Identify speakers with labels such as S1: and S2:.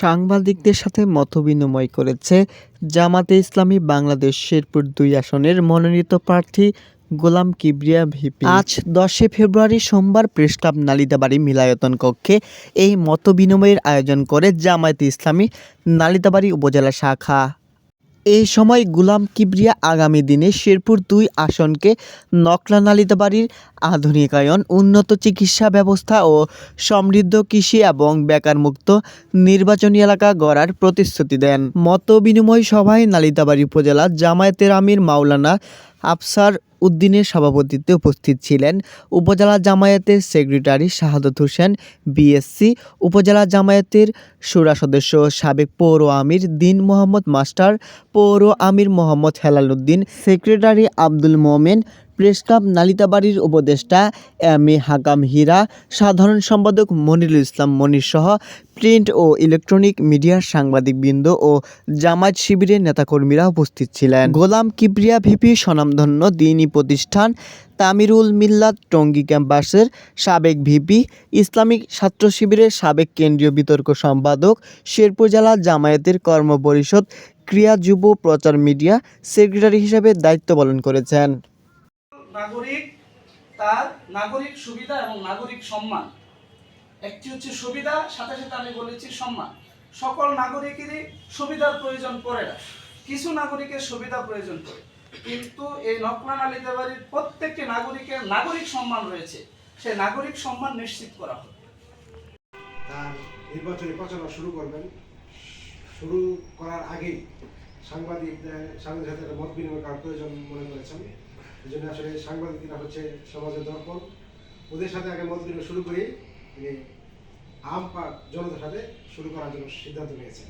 S1: সাংবাদিকদের সাথে মতবিনিময় করেছে জামাতে ইসলামী বাংলাদেশ শেরপুর দুই আসনের মনোনীত প্রার্থী গোলাম কিবরিয়া ভিপি। আজ দশে ফেব্রুয়ারি সোমবার প্রেস ক্লাব নালিতাবাড়ি মিলায়তন কক্ষে এই মতবিনিময়ের আয়োজন করে জামায়াতে ইসলামী নালিতাবাড়ি উপজেলা শাখা। এই সময় গুলাম কিবরিয়া আগামী দিনে শেরপুর দুই আসনকে নকলা নালিতাবাড়ির আধুনিকায়ন, উন্নত চিকিৎসা ব্যবস্থা ও সমৃদ্ধ কৃষি এবং বেকারমুক্ত নির্বাচনী এলাকা গড়ার প্রতিশ্রুতি দেন। মত বিনিময় সভায় নালিতাবাড়ি উপজেলা জামায়াতের আমির মাওলানা আফসার উদ্দিনের সভাপতিত্বে উপস্থিত ছিলেন উপজেলা জামায়াতের সেক্রেটারি শাহাদত হোসেন, বিএসসি উপজেলা জামায়াতের সুরা সদস্য সাবেক পৌর আমির দিন মোহাম্মদ মাস্টার, পৌর Amir Mohammad Helal Uddin, secretary Abdul Momen press club নালিতাবাড়ির উপদেষ্টা এম এ হাকাম হীরা, সাধারণ সম্পাদক মনিরুল ইসলাম মনির সহ প্রিন্ট ও ইলেকট্রনিক মিডিয়ার সাংবাদিকবৃন্দ ও জামায়াত শিবিরের নেতাকর্মীরা উপস্থিত ছিলেন। গোলাম কিবরিয়া ভিপি স্বনামধন্য দিনী প্রতিষ্ঠান তামিরুল মিল্লাত টঙ্গী ক্যাম্পাসের সাবেক ভিপি, ইসলামিক ছাত্র শিবিরের সাবেক কেন্দ্রীয় বিতর্ক সম্পাদক, শেরপুর জেলা জামায়াতের কর্মপরিষদ ক্রিয়া যুব প্রচার মিডিয়া সেক্রেটারি হিসেবে দায়িত্ব পালন করেছেন।
S2: নাগরিক, তার নাগরিক সুবিধা এবং নাগরিক সম্মান। একটি হচ্ছে সুবিধা, সাথে সাথে আমি বলেছি সম্মান। সকল নাগরিকেরই সুবিধার প্রয়োজন পড়ে না। কিছু নাগরিকের সুবিধা প্রয়োজন পড়ে। কিন্তু এই নকলান আলীতে বাড়ির প্রত্যেকটি নাগরিকের নাগরিক সম্মান রয়েছে। সেই নাগরিক সম্মান নিশ্চিত করা হবে
S3: তার নির্বাচনী প্রচারণা শুরু করবেন। শুরু করার আগেই সাংবাদিকদের সাংবাদিক সাথে একটা মত বিনিময় করার প্রয়োজন মনে করেছেন। এই জন্য আসলে সাংবাদিকরা হচ্ছে সমাজের দর্পণ ওদের সাথে আগে মত বিনিময় শুরু করেই তিনি আম পা জনতার সাথে শুরু করার জন্য সিদ্ধান্ত নিয়েছেন।